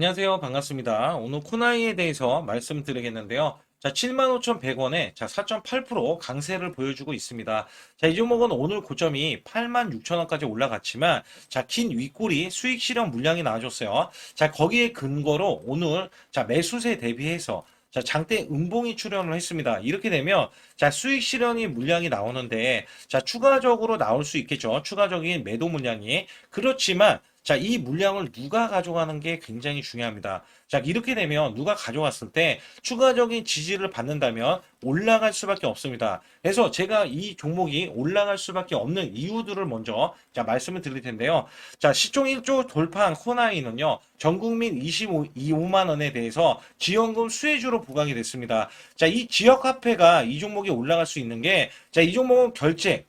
안녕하세요. 반갑습니다. 오늘 코나이에 대해서 말씀드리겠는데요. 자, 75,100원에 자, 4.8% 강세를 보여주고 있습니다. 자, 이 종목은 오늘 고점이 86,000원까지 올라갔지만 자, 긴 윗골이 수익 실현 물량이 나와줬어요. 자, 거기에 근거로 오늘 자, 매수세 대비해서 자, 장대 음봉이 출현을 했습니다. 이렇게 되면 자, 수익 실현이 물량이 나오는데 자, 추가적으로 나올 수 있겠죠. 추가적인 매도 물량이. 그렇지만 자, 이 물량을 누가 가져가는 게 굉장히 중요합니다. 자, 이렇게 되면 누가 가져갔을 때 추가적인 지지를 받는다면 올라갈 수밖에 없습니다. 그래서 제가 이 종목이 올라갈 수밖에 없는 이유들을 먼저 자, 말씀을 드릴 텐데요. 자, 시총 1조 돌파한 코나이는요, 전 국민 25, 25만 원에 대해서 지원금 수혜주로 부각이 됐습니다. 자, 이 지역 화폐가 이 종목이 올라갈 수 있는 게, 자, 이 종목은 결제,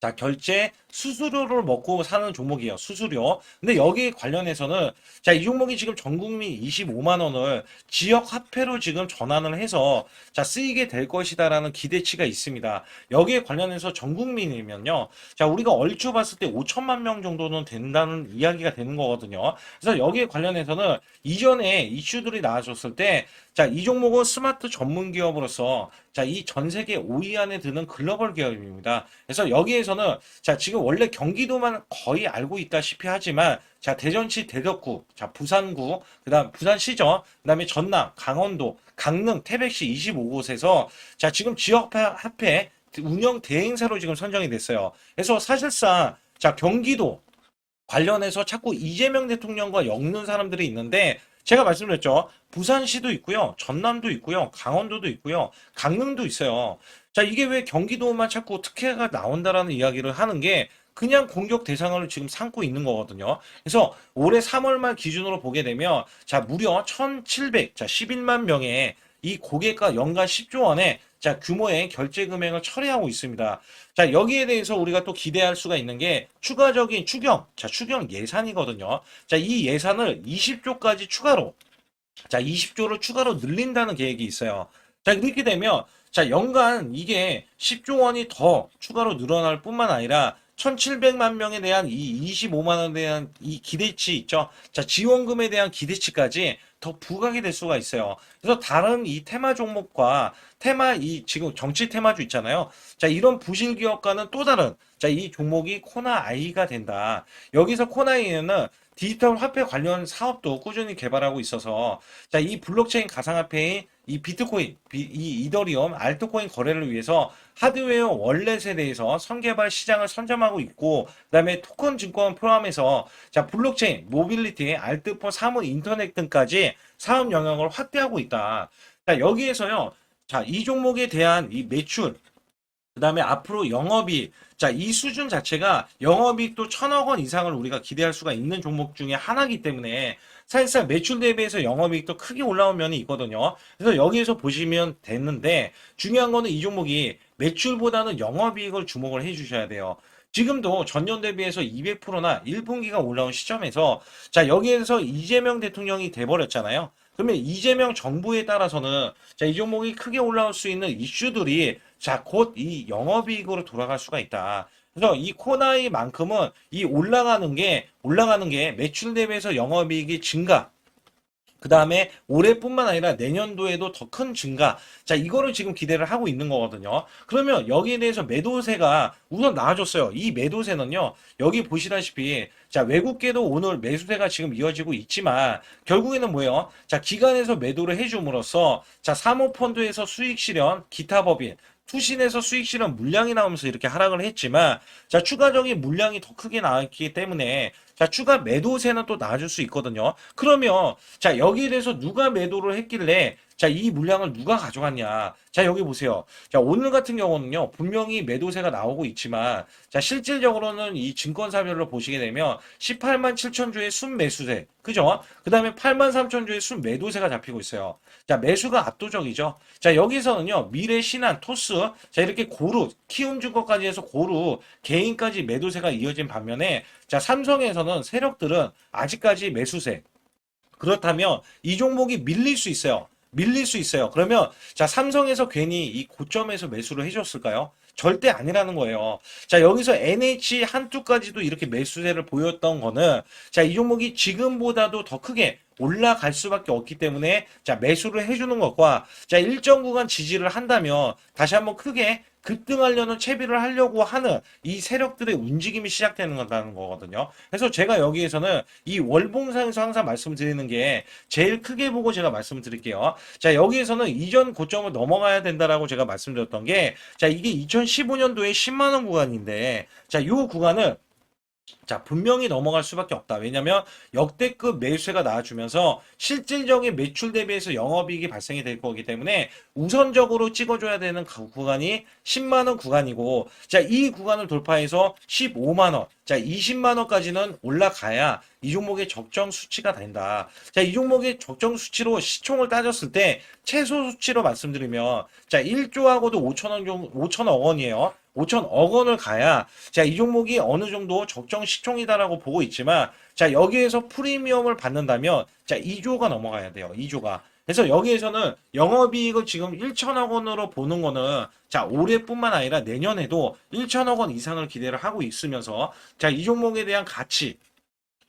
자, 결제 수수료를 먹고 사는 종목이에요. 수수료. 근데 여기 관련해서는 자, 이 종목이 지금 전 국민 25만 원을 지역 화폐로 지금 전환을 해서 자, 쓰이게 될 것이다라는 기대치가 있습니다. 여기에 관련해서 전 국민이면요. 자, 우리가 얼추 봤을 때 5천만 명 정도는 된다는 이야기가 되는 거거든요. 그래서 여기에 관련해서는 이전에 이슈들이 나와줬을 때 자, 이 종목은 스마트 전문 기업으로서 자, 이 전 세계 5위 안에 드는 글로벌 기업입니다. 그래서 여기에서는 자, 지금 원래 경기도만 거의 알고 있다시피 하지만 자, 대전시 대덕구, 자, 부산구, 그다음 부산시죠. 그다음에 전남, 강원도, 강릉, 태백시 25곳에서 자, 지금 지역 화폐 운영 대행사로 지금 선정이 됐어요. 그래서 사실상 자, 경기도 관련해서 자꾸 이재명 대통령과 엮는 사람들이 있는데 제가 말씀드렸죠. 부산시도 있고요. 전남도 있고요. 강원도도 있고요. 강릉도 있어요. 자, 이게 왜 경기도만 자꾸 특혜가 나온다라는 이야기를 하는 게 그냥 공격 대상을 지금 삼고 있는 거거든요. 그래서 올해 3월 말 기준으로 보게 되면 자, 무려 1,700, 자, 11만 명의 이 고객과 연간 10조 원의 자, 규모의 결제 금액을 처리하고 있습니다. 자, 여기에 대해서 우리가 또 기대할 수가 있는 게 추가적인 추경, 자, 추경 예산이거든요. 자, 이 예산을 20조까지 추가로, 자, 20조를 추가로 늘린다는 계획이 있어요. 자, 이렇게 되면, 자, 연간 이게 10조 원이 더 추가로 늘어날 뿐만 아니라 1,700만 명에 대한 이 25만 원에 대한 이 기대치 있죠. 자, 지원금에 대한 기대치까지 더 부각이 될 수가 있어요. 그래서 다른 이 테마 종목과 테마 이 지금 정치 테마주 있잖아요. 자, 이런 부실 기업과는 또 다른 자, 이 종목이 코나 아이가 된다. 여기서 코나 아이는 디지털 화폐 관련 사업도 꾸준히 개발하고 있어서 자, 이 블록체인 가상화폐인 이 비트코인, 비- 이 이더리움, 알트코인 거래를 위해서 하드웨어 월렛에 대해서 선개발 시장을 선점하고 있고 그다음에 토큰 증권 포함해서 자, 블록체인, 모빌리티, 알트폰, 사무 인터넷 등까지 사업 영역을 확대하고 있다. 자, 여기에서요. 자, 이 종목에 대한 이 매출 그 다음에 앞으로 영업이익 자, 이 수준 자체가 영업이익도 천억 원 이상을 우리가 기대할 수가 있는 종목 중에 하나이기 때문에 사실상 매출 대비해서 영업이익도 크게 올라온 면이 있거든요. 그래서 여기에서 보시면 되는데 중요한 거는 이 종목이 매출보다는 영업이익을 주목을 해 주셔야 돼요. 지금도 전년 대비해서 200%나 1분기가 올라온 시점에서 자, 여기에서 이재명 대통령이 돼버렸잖아요. 그러면 이재명 정부에 따라서는 자, 이 종목이 크게 올라올 수 있는 이슈들이 자, 곧 이 영업이익으로 돌아갈 수가 있다. 그래서 이 코나이만큼은 이 올라가는 게 올라가는 게 매출 대비해서 영업이익이 증가. 그 다음에 올해뿐만 아니라 내년도에도 더 큰 증가. 자, 이거를 지금 기대를 하고 있는 거거든요. 그러면 여기에 대해서 매도세가 우선 나와줬어요. 이 매도세는요, 여기 보시다시피, 자, 외국계도 오늘 매수세가 지금 이어지고 있지만, 결국에는 뭐예요? 자, 기관에서 매도를 해줌으로써, 자, 사모펀드에서 수익 실현, 기타 법인, 투신에서 수익 실현 물량이 나오면서 이렇게 하락을 했지만, 자, 추가적인 물량이 더 크게 나왔기 때문에, 자, 추가 매도세는 또 나와줄 수 있거든요. 그러면, 자, 여기에 대해서 누가 매도를 했길래, 자, 이 물량을 누가 가져갔냐. 자, 여기 보세요. 자, 오늘 같은 경우는요, 분명히 매도세가 나오고 있지만, 자, 실질적으로는 이 증권사별로 보시게 되면, 18만 7천 주의 순매수세. 그죠? 그 다음에 8만 3천 주의 순매도세가 잡히고 있어요. 자, 매수가 압도적이죠. 자, 여기서는요, 미래 신한, 토스, 자, 이렇게 고루, 키움증권까지 해서 고루, 개인까지 매도세가 이어진 반면에, 자, 삼성에서는 세력들은 아직까지 매수세. 그렇다면 이 종목이 밀릴 수 있어요. 밀릴 수 있어요. 그러면 자 삼성에서 괜히 이 고점에서 매수를 해줬을까요? 절대 아니라는 거예요. 자 여기서 NH 한두까지도 이렇게 매수세를 보였던 거는 자 이 종목이 지금보다도 더 크게 올라갈 수밖에 없기 때문에 자 매수를 해주는 것과 자 일정 구간 지지를 한다면 다시 한번 크게 급등하려는 채비를 하려고 하는 이 세력들의 움직임이 시작되는 건다는 거거든요. 그래서 제가 여기에서는 이 월봉상에서 항상 말씀드리는 게 제일 크게 보고 제가 말씀을 드릴게요. 자, 여기에서는 이전 고점을 넘어가야 된다라고 제가 말씀드렸던 게 자, 이게 2015년도에 10만 원 구간인데 자, 요 구간을 자, 분명히 넘어갈 수밖에 없다. 왜냐면 역대급 매수세가 나와주면서 실질적인 매출 대비해서 영업이익이 발생이 될 거기 때문에 우선적으로 찍어줘야 되는 그 구간이 10만 원 구간이고, 자, 이 구간을 돌파해서 15만 원, 자, 20만 원까지는 올라가야 이 종목의 적정 수치가 된다. 자, 이 종목의 적정 수치로 시총을 따졌을 때 최소 수치로 말씀드리면, 자, 1조하고도 5천원 정도, 5천억 원이에요. 5천억 원을 가야 자, 이 종목이 어느 정도 적정 시총이다라고 보고 있지만 자, 여기에서 프리미엄을 받는다면 자, 2조가 넘어가야 돼요. 2조가. 그래서 여기에서는 영업이익을 지금 1천억 원으로 보는 거는 자, 올해뿐만 아니라 내년에도 1천억 원 이상을 기대를 하고 있으면서 자, 이 종목에 대한 가치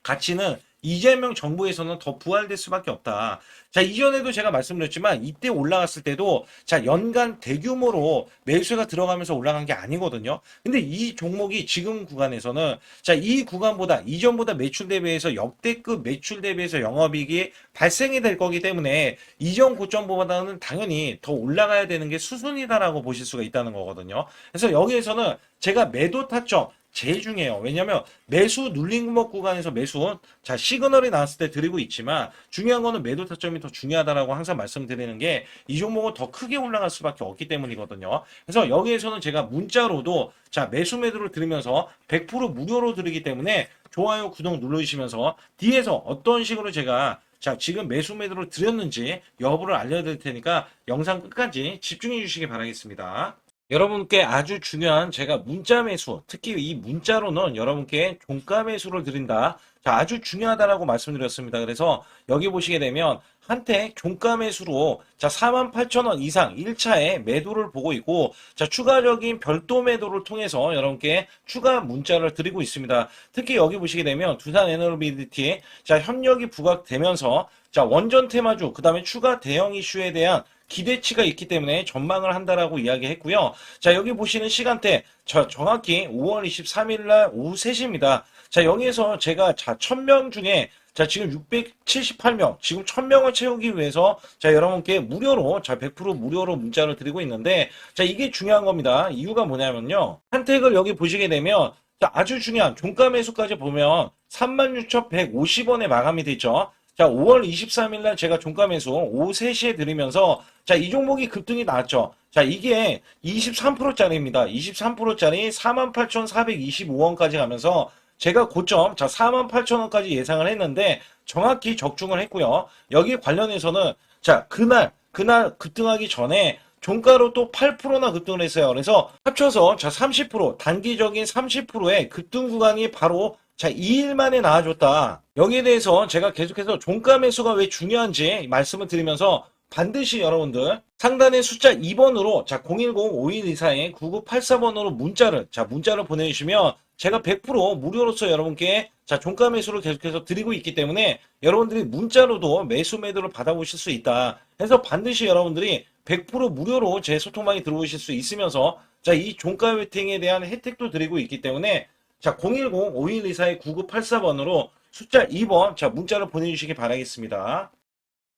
가치는 이재명 정부에서는 더 부활될 수밖에 없다. 자, 이전에도 제가 말씀드렸지만 이때 올라갔을 때도 자, 연간 대규모로 매수가 들어가면서 올라간 게 아니거든요. 근데 이 종목이 지금 구간에서는 자, 이 구간보다 이전보다 매출 대비해서 역대급 매출 대비해서 영업이익이 발생이 될 거기 때문에 이전 고점보다는 당연히 더 올라가야 되는 게 수순이다라고 보실 수가 있다는 거거든요. 그래서 여기에서는 제가 매도 타점 제일 중요해요. 왜냐면 매수 눌린 구멍 구간에서 매수 자 시그널이 나왔을 때 드리고 있지만 중요한 거는 매도 타점이 더 중요하다라고 항상 말씀드리는 게 이 종목은 더 크게 올라갈 수밖에 없기 때문이거든요. 그래서 여기에서는 제가 문자로도 자 매수 매도를 드리면서 100% 무료로 드리기 때문에 좋아요 구독 눌러주시면서 뒤에서 어떤 식으로 제가 자, 지금 매수 매도를 드렸는지 여부를 알려드릴 테니까 영상 끝까지 집중해 주시기 바라겠습니다. 여러분께 아주 중요한 제가 문자 매수, 특히 이 문자로는 여러분께 종가 매수를 드린다. 자, 아주 중요하다라고 말씀드렸습니다. 그래서 여기 보시게 되면 한테 종가 매수로 자, 48,000원 이상 1차에 매도를 보고 있고 자, 추가적인 별도 매도를 통해서 여러분께 추가 문자를 드리고 있습니다. 특히 여기 보시게 되면 두산 에너비리티 자, 협력이 부각되면서 자, 원전 테마주 그 다음에 추가 대형 이슈에 대한 기대치가 있기 때문에 전망을 한다라고 이야기했고요. 자, 여기 보시는 시간대 저 정확히 5월 23일 날 오후 3시입니다. 자, 여기에서 제가 자, 1000명 중에 자, 지금 678명, 지금 1000명을 채우기 위해서 자, 여러분께 무료로 자, 100% 무료로 문자를 드리고 있는데 자, 이게 중요한 겁니다. 이유가 뭐냐면요. 한택을 여기 보시게 되면 자, 아주 중요한 종가 매수까지 보면 36,150원에 마감이 됐죠. 자, 5월 23일 날 제가 종가 매수 오후 3시에 드리면서 자, 이 종목이 급등이 나왔죠. 자, 이게 23%짜리입니다. 23%짜리 48,425원까지 가면서 제가 고점 자 48,000원까지 예상을 했는데 정확히 적중을 했고요. 여기 관련해서는 자, 그날 그날 급등하기 전에 종가로 또 8%나 급등을 했어요. 그래서 합쳐서 자 30% 단기적인 30%의 급등 구간이 바로 자 2일 만에 나와줬다. 여기에 대해서 제가 계속해서 종가 매수가 왜 중요한지 말씀을 드리면서 반드시 여러분들 상단의 숫자 2번으로 자 010-5124-9984번으로 문자를 자 문자를 보내주시면 제가 100% 무료로서 여러분께 자 종가 매수를 계속해서 드리고 있기 때문에 여러분들이 문자로도 매수 매도를 받아보실 수 있다. 해서 반드시 여러분들이 100% 무료로 제 소통방에 들어오실 수 있으면서 자 이 종가 웨팅에 대한 혜택도 드리고 있기 때문에 자 010-5124-9984번으로 숫자 2번 자 문자를 보내주시기 바라겠습니다.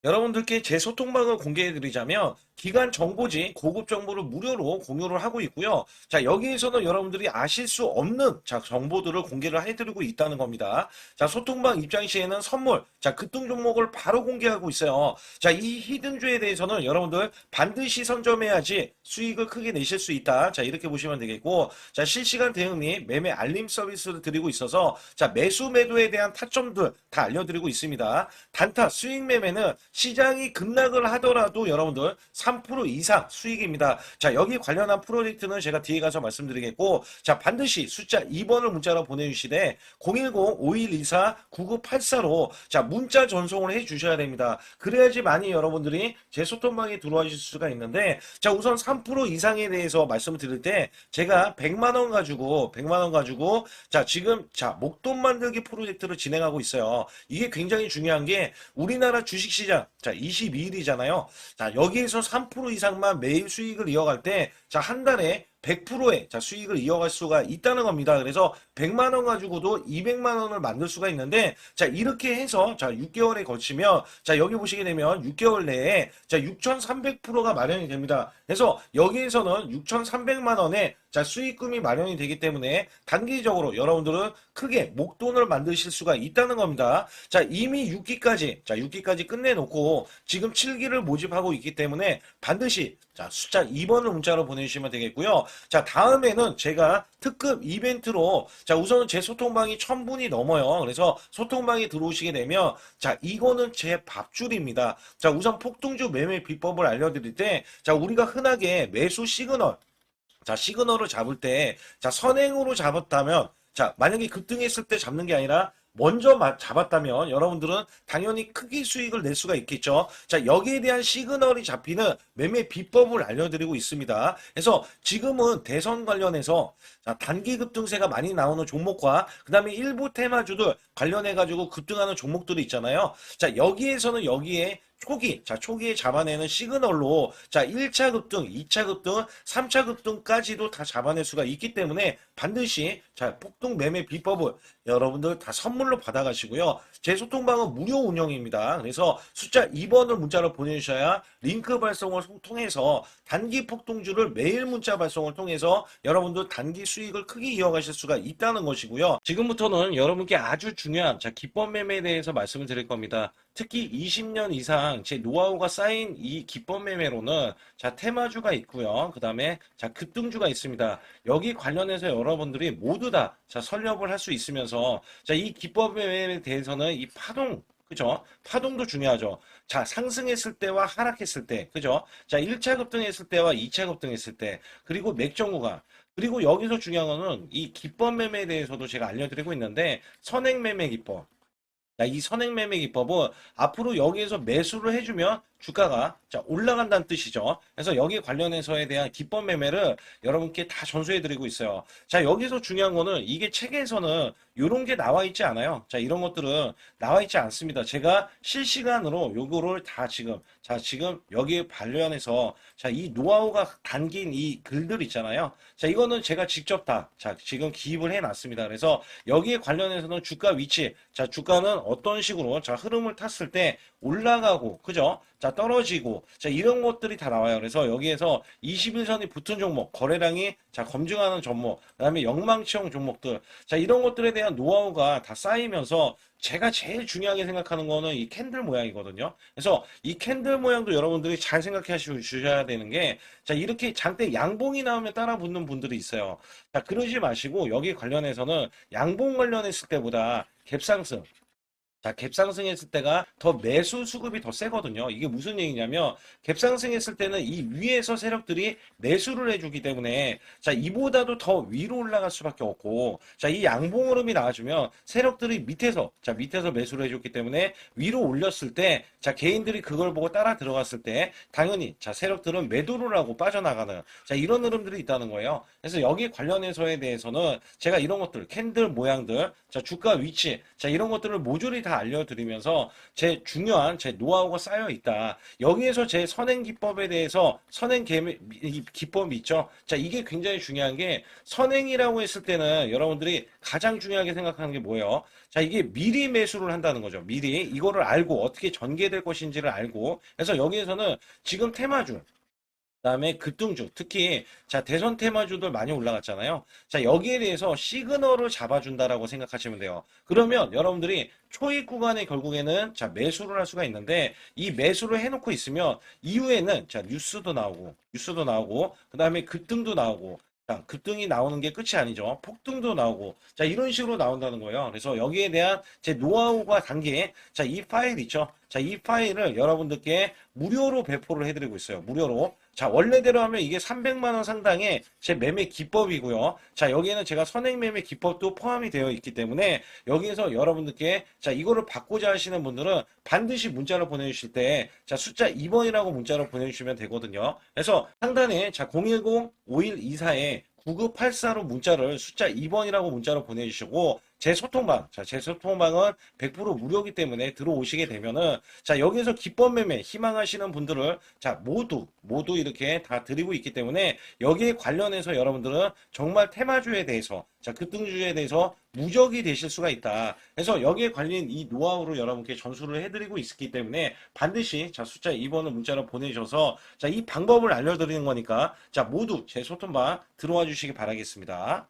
여러분들께 제 소통방을 공개해 드리자면 기간 정보지 고급 정보를 무료로 공유를 하고 있고요. 자, 여기에서는 여러분들이 아실 수 없는 자, 정보들을 공개를 해 드리고 있다는 겁니다. 자, 소통방 입장 시에는 선물, 자, 급등 종목을 바로 공개하고 있어요. 자, 이 히든주에 대해서는 여러분들 반드시 선점해야지 수익을 크게 내실 수 있다. 자, 이렇게 보시면 되겠고, 자, 실시간 대응 및 매매 알림 서비스를 드리고 있어서 자, 매수 매도에 대한 타점들 다 알려드리고 있습니다. 단타 수익 매매는 시장이 급락을 하더라도 여러분들 3% 이상 수익입니다. 자, 여기 관련한 프로젝트는 제가 뒤에 가서 말씀드리겠고, 자, 반드시 숫자 2번을 문자로 보내주시되, 010-5124-9984로, 자, 문자 전송을 해 주셔야 됩니다. 그래야지 많이 여러분들이 제 소통방에 들어와 주실 수가 있는데, 자, 우선 3% 이상에 대해서 말씀을 드릴 때, 제가 100만원 가지고, 100만원 가지고, 자, 지금, 자, 목돈 만들기 프로젝트를 진행하고 있어요. 이게 굉장히 중요한 게, 우리나라 주식시장, 자, 22일이잖아요. 자, 여기에서 3% 이상만 매일 수익을 이어갈 때, 자, 한 달에 100%의 자, 수익을 이어갈 수가 있다는 겁니다. 그래서 100만 원 가지고도 200만 원을 만들 수가 있는데 자, 이렇게 해서 자, 6개월에 거치면 자, 여기 보시게 되면 6개월 내에 자, 6,300%가 마련이 됩니다. 그래서 여기에서는 6,300만 원의 자, 수익금이 마련이 되기 때문에 단기적으로 여러분들은 크게 목돈을 만드실 수가 있다는 겁니다. 자, 이미 6기까지, 자, 6기까지 끝내놓고 지금 7기를 모집하고 있기 때문에 반드시 자, 숫자 2번을 문자로 보내주시면 되겠고요. 자, 다음에는 제가 특급 이벤트로 자, 우선은 제 소통방이 1000분이 넘어요. 그래서 소통방에 들어오시게 되면 자, 이거는 제 밥줄입니다. 자, 우선 폭등주 매매 비법을 알려드릴 때 자, 우리가 흔하게 매수 시그널 자, 시그널을 잡을 때, 자, 선행으로 잡았다면, 자, 만약에 급등했을 때 잡는 게 아니라, 먼저 마- 잡았다면 여러분들은 당연히 크게 수익을 낼 수가 있겠죠. 자, 여기에 대한 시그널이 잡히는 매매 비법을 알려드리고 있습니다. 그래서 지금은 대선 관련해서 자, 단기 급등세가 많이 나오는 종목과 그 다음에 일부 테마주들 관련해가지고 급등하는 종목들이 있잖아요. 자, 여기에서는 여기에 초기, 자, 초기에 잡아내는 시그널로, 자, 1차 급등, 2차 급등, 3차 급등까지도 다 잡아낼 수가 있기 때문에 반드시, 자, 폭등 매매 비법을 여러분들 다 선물로 받아가시고요. 제 소통방은 무료 운영입니다. 그래서 숫자 2번을 문자로 보내주셔야 링크 발송을 통해서 단기 폭등주를 매일 문자 발송을 통해서 여러분들 단기 수익을 크게 이어가실 수가 있다는 것이고요. 지금부터는 여러분께 아주 중요한, 자, 기법 매매에 대해서 말씀을 드릴 겁니다. 특히 20년 이상 제 노하우가 쌓인 이 기법 매매로는 자 테마주가 있고요. 그 다음에 자 급등주가 있습니다. 여기 관련해서 여러분들이 모두 다 자 설립을 할 수 있으면서 자 이 기법 매매에 대해서는 이 파동 그죠? 파동도 중요하죠. 자, 상승했을 때와 하락했을 때, 그죠? 자, 1차 급등했을 때와 2차 급등했을 때, 그리고 맥정 구간, 그리고 여기서 중요한 거는 이 기법 매매에 대해서도 제가 알려드리고 있는데, 선행 매매 기법. 자, 이 선행 매매 기법은 앞으로 여기에서 매수를 해주면 주가가 자, 올라간다는 뜻이죠. 그래서 여기 관련해서에 대한 기법 매매를 여러분께 다 전수해 드리고 있어요. 자, 여기서 중요한 거는 이게 책에서는 이런 게 나와 있지 않아요. 자, 이런 것들은 나와 있지 않습니다. 제가 실시간으로 요거를 다 지금, 자, 지금 여기에 관련해서 자, 이 노하우가 담긴 이 글들 있잖아요. 자, 이거는 제가 직접 다, 자, 지금 기입을 해 놨습니다. 그래서 여기에 관련해서는 주가 위치, 자, 주가는 어떤 식으로, 자, 흐름을 탔을 때 올라가고, 그죠? 자, 떨어지고, 자, 이런 것들이 다 나와요. 그래서 여기에서 21선이 붙은 종목, 거래량이, 자, 검증하는 종목, 그 다음에 영망치용 종목들, 자, 이런 것들에 대한 노하우가 다 쌓이면서 제가 제일 중요하게 생각하는 거는 이 캔들 모양이거든요. 그래서 이 캔들 모양도 여러분들이 잘 생각해 주셔야 되는 게, 자, 이렇게 장대 양봉이 나오면 따라 붙는 분들이 있어요. 자, 그러지 마시고, 여기 관련해서는 양봉 관련했을 때보다 갭상승, 자, 갭상승했을 때가 더 매수 수급이 더 세거든요. 이게 무슨 얘기냐면, 갭상승했을 때는 이 위에서 세력들이 매수를 해주기 때문에, 자, 이보다도 더 위로 올라갈 수밖에 없고, 자, 이 양봉 흐름이 나와주면 세력들이 밑에서, 자, 밑에서 매수를 해줬기 때문에 위로 올렸을 때, 자, 개인들이 그걸 보고 따라 들어갔을 때, 당연히, 자, 세력들은 매도를 하고 빠져나가는, 자, 이런 흐름들이 있다는 거예요. 그래서 여기 관련해서에 대해서는 제가 이런 것들, 캔들 모양들, 자, 주가 위치, 자, 이런 것들을 모조리 다 알려드리면서 제 중요한 제 노하우가 쌓여 있다. 여기에서 제 선행 기법에 대해서 선행 기법이 있죠. 자, 이게 굉장히 중요한 게 선행이라고 했을 때는 여러분들이 가장 중요하게 생각하는 게 뭐예요? 자, 이게 미리 매수를 한다는 거죠. 미리 이거를 알고 어떻게 전개될 것인지를 알고 그래서 여기에서는 지금 테마주 그다음에 급등주 특히 자 대선 테마주들 많이 올라갔잖아요. 자 여기에 대해서 시그널을 잡아준다라고 생각하시면 돼요. 그러면 여러분들이 초입 구간에 결국에는 자 매수를 할 수가 있는데 이 매수를 해놓고 있으면 이후에는 자 뉴스도 나오고 뉴스도 나오고 그다음에 급등도 나오고 자, 급등이 나오는 게 끝이 아니죠. 폭등도 나오고, 자, 이런 식으로 나온다는 거예요. 그래서 여기에 대한 제 노하우가 담긴, 자, 이 파일 있죠. 자, 이 파일을 여러분들께 무료로 배포를 해드리고 있어요. 무료로. 자, 원래대로 하면 이게 300만원 상당의 제 매매 기법이고요. 자, 여기에는 제가 선행 매매 기법도 포함이 되어 있기 때문에 여기에서 여러분들께 자, 이거를 받고자 하시는 분들은 반드시 문자를 보내주실 때 자, 숫자 2번이라고 문자를 보내주시면 되거든요. 그래서 상단에 자, 010-5124에 9984로 문자를 숫자 2번이라고 문자로 보내주시고 제 소통방, 자, 제 소통방은 100% 무료이기 때문에 들어오시게 되면은 자, 여기에서 기법 매매 희망하시는 분들을 자, 모두 모두 이렇게 다 드리고 있기 때문에 여기에 관련해서 여러분들은 정말 테마주에 대해서 자, 급등주에 대해서 무적이 되실 수가 있다. 그래서 여기에 관련 이 노하우를 여러분께 전수를 해드리고 있기 때문에 반드시 자, 숫자 2번을 문자로 보내주셔서 자, 이 방법을 알려드리는 거니까 자, 모두 제 소통방 들어와 주시기 바라겠습니다.